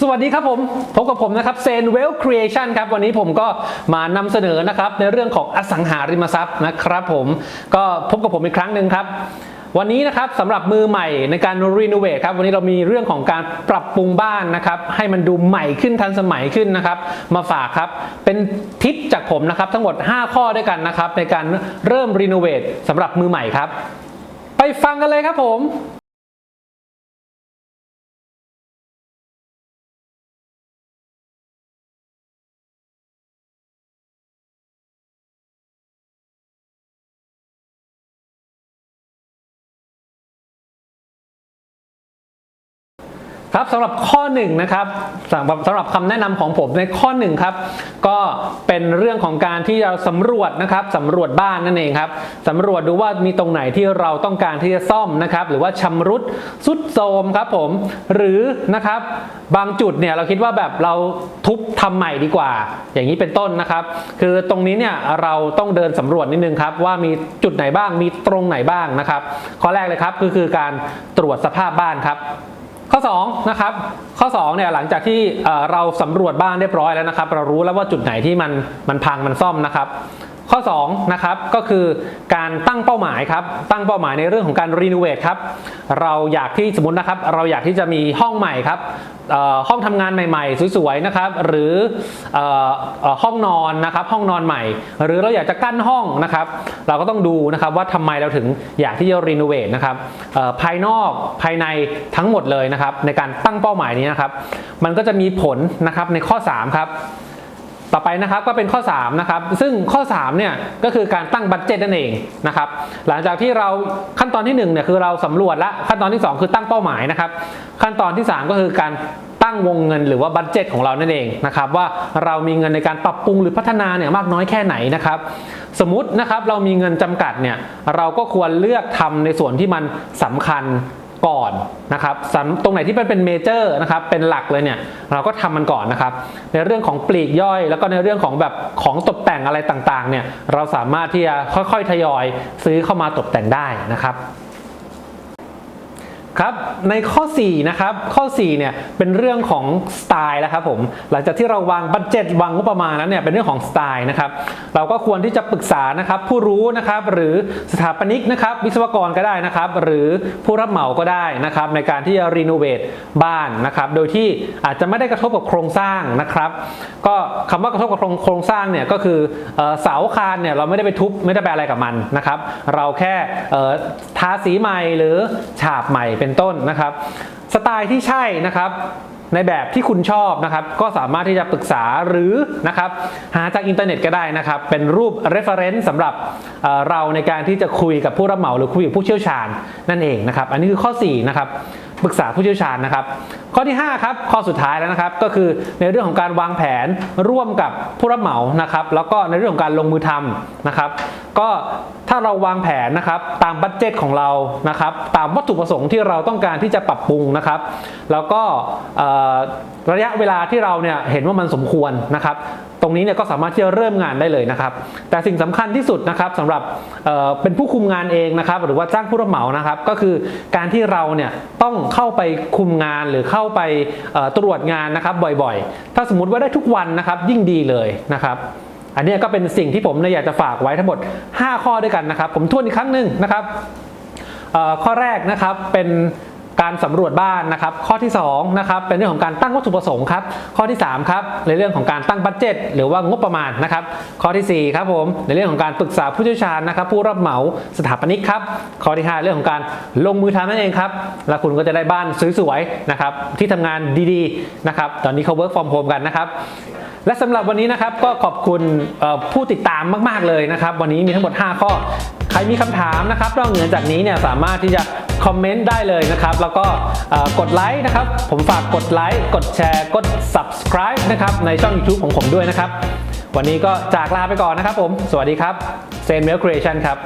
สวัสดีครับผม พบกับผมนะครับเซนเวลครีเอชันครับวันนี้ผมก็มานำเสนอนะครับในเรื่องของอสังหาริมทรัพย์นะครับผมก็พบกับผมอีกครั้งหนึ่งครับวันนี้นะครับสำหรับมือใหม่ในการรีโนเวทครับวันนี้เรามีเรื่องของการปรับปรุงบ้านนะครับให้มันดูใหม่ขึ้นทันสมัยขึ้นนะครับมาฝากครับเป็นทิปจากผมนะครับทั้งหมด 5 ข้อด้วยกันนะครับในการเริ่มรีโนเวทสำหรับมือใหม่ครับ ไปฟังกันเลยครับผม ครับสำหรับข้อ1นงนะครับสำหรับสำหรับคำแนะนำของผมในข้อ1ครับก็เป็นเรื่องของการที่เราสำรวจนะครับสำรวจบ้านนั่นเองครับสำรวจดูว่ามีตรงไหนที่เราต้องการที่จะซ่อมนะครับ หรือว่าชำรุดสุดโทรมครับผมหรือนะครับบางจุดเนี่ยเราคิดว่าแบบเราทุบทำใหม่ดีกว่า อย่างนี้เป็นต้นนะครับ คือตรงนี้เนี่ยเราต้องเดินสำรวจนิดนึงครับว่ามีจุดไหนบ้างมีตรงไหนบ้างนะครับ ข้อแรกเลยครับก็คือการตรวจสภาพบ้านครับ ข้อ2นะครับข้อ2เนี่ยหลังจากที่เราสำรวจบ้านเรียบร้อยแล้วนะครับ เรารู้แล้วว่าจุดไหนที่มันมันพังมันซ่อมนะครับ ข้อ2นะครับก็คือการตั้งเป้าหมายครับตั้งเป้าหมายในเรื่องของการรีโนเวทครับเราอยากที่สมมตินะครับ เราอยากที่จะมีห้องใหม่ครับห้องทำงานใหม่ ๆ สวยๆนะครับ หรืออห้องนอนนะครับ ห้องนอนใหม่ หรือเราอยากจะกั้นห้องนะครับ เราก็ต้องดูนะครับว่าทำไมเราถึงอยากที่จะรีโนเวทนะครับภายนอกภายในทั้งหมดเลยนะครับ ในการตั้งเป้าหมายนี้นะครับ มันก็จะมีผลนะครับในข้อ 3 ครับ ต่อไปนะครับก็เป็นข้อ3นะครับซึ่งข้อ3เนี่ยก็คือการตั้งบัตเจตนั่นเองนะครับหลังจากที่เราขั้นตอนที่1เนี่ยคือเราสำรวจและขั้นตอนที่ 2 คือตั้งเป้าหมายนะครับขั้นตอนที่ 3 ก็คือการตั้งวงเงินหรือว่าบัตเจตของเรานั่นเองนะครับว่าเรามีเงินในการปรับปรุงหรือพัฒนาเนี่ยมากน้อยแค่ไหนนะครับสมมตินะครับเรามีเงินจำกัดเนี่ยเราก็ควรเลือกทำในส่วนที่มันสำคัญ ก่อนนะครับตรงไหนที่เป็นเป็นเมเจอร์นะครับเป็นหลักเลยเนี่ยเราก็ทำมันก่อนนะครับ ในเรื่องของปลีกย่อย แล้วก็ในเรื่องของแบบของตกแต่งอะไรต่างๆเนี่ยเราสามารถที่จะค่อยๆทยอยซื้อเข้ามาตกแต่งได้นะครับ ครับในข้อ4นะครับข้อ4เนี่ยเป็นเรื่องของสไตล์แล้วครับผมหลังจากที่เราวางบัตเจ็ตวางงบประมาณแล้วเนี่ยเป็นเรื่องของสไตล์นะครับเราก็ควรที่จะปรึกษานะครับผู้รู้นะครับหรือสถาปนิกนะครับวิศวกรก็ได้นะครับหรือผู้รับเหมาก็ได้นะครับในการที่จะรีโนเวทบ้านนะครับโดยที่อาจจะไม่ได้กระทบกับโครงสร้างนะครับก็คำว่ากระทบกับโครงโครงสร้างเนี่ยก็คือเสาคานเนี่ยเราไม่ได้ไปทุบไม่ได้ไปอะไรกับมันนะครับเราแค่ทาสีใหม่หรือฉาบใหม่เป็นต้นนะครับ สไตล์ที่ใช่นะครับในแบบที่คุณชอบนะครับ ก็สามารถที่จะปรึกษาหรือนะครับหาจากอินเทอร์เน็ตก็ได้นะครับ เป็นรูป reference สำหรับเอ่อเราในการที่จะคุยกับผู้รับเหมาหรือคุยกับผู้เชี่ยวชาญนั่นเองนะครับ อันนี้คือข้อ4นะครับปรึกษาผู้เชี่ยวชาญนะครับ ข้อที่5ครับข้อสุดท้ายแล้วนะครับ ก็คือในเรื่องของการวางแผนร่วมกับผู้รับเหมานะครับ แล้วก็ในเรื่องของการลงมือทำนะครับ ก็ถ้าเราวางแผนนะครับตามบัตเจตของเรานะครับตามวัตถุประสงค์ที่เราต้องการที่จะปรับปรุงนะครับ แล้วก็ระยะเวลาที่เราเนี่ยเห็นว่ามันสมควรนะครับ ตรงนี้เนี่ยก็สามารถที่จะเริ่มงานได้เลยนะครับ แต่สิ่งสำคัญที่สุดนะครับสำหรับเเป็นผู้คุมงานเองนะครับ หรือว่าจ้างผู้รับเหมานะครับ ก็คือการที่เราเนี่ยต้องเข้าไปคุมงานหรือเข้าไปตรวจงานนะครับบ่อยๆ ถ้าสมมติว่าได้ทุกวันนะครับยิ่งดีเลยนะครับ อันนี้ก็เป็นสิ่งที่ผมเนี่ยอยากจะฝากไว้ทั้งหมด 5 ข้อด้วยกันนะครับ ผมทวนอีกครั้งหนึ่งนะครับข้อแรกนะครับเป็นการสำรวจบ้านนะครับ ข้อที่2นะครับเป็นเรื่องของการตั้งวัตถุประสงค์ครับ ข้อที่3ครับในเรื่องของการตั้งบัตเจตหรือว่างบประมาณนะครับ ข้อทีสี่4ครับผมในเรื่องของการปรึกษาผู้เชี่ยวชาญนะครับ ผู้รับเหมาสถาปนิกครับ ข้อที่ 5 เรื่องของการลงมือทำนั่นเองครับ แล้วคุณก็จะได้บ้านสวยๆนะครับที่ทำงานดีๆนะครับ ตอนนี้เขา work from home กันนะครับ และสำหรับวันนี้นะครับก็ขอบคุณผู้ติดตามมากๆเลยนะครับ วันนี้มีทั้งหมด 5 ข้อ ใครมีคำถามนะครับนอกเหนือจากนี้เนี่ยสามารถที่จะคอมเมนต์ได้เลยนะครับ แล้วก็กดไลค์นะครับ ผมฝากกดไลค์กดแชร์ กด subscribe นะครับในช่อง YouTube ของผมด้วยนะครับ วันนี้ก็จากลาไปก่อนนะครับผม สวัสดีครับเซนเมลครีเอชันครับ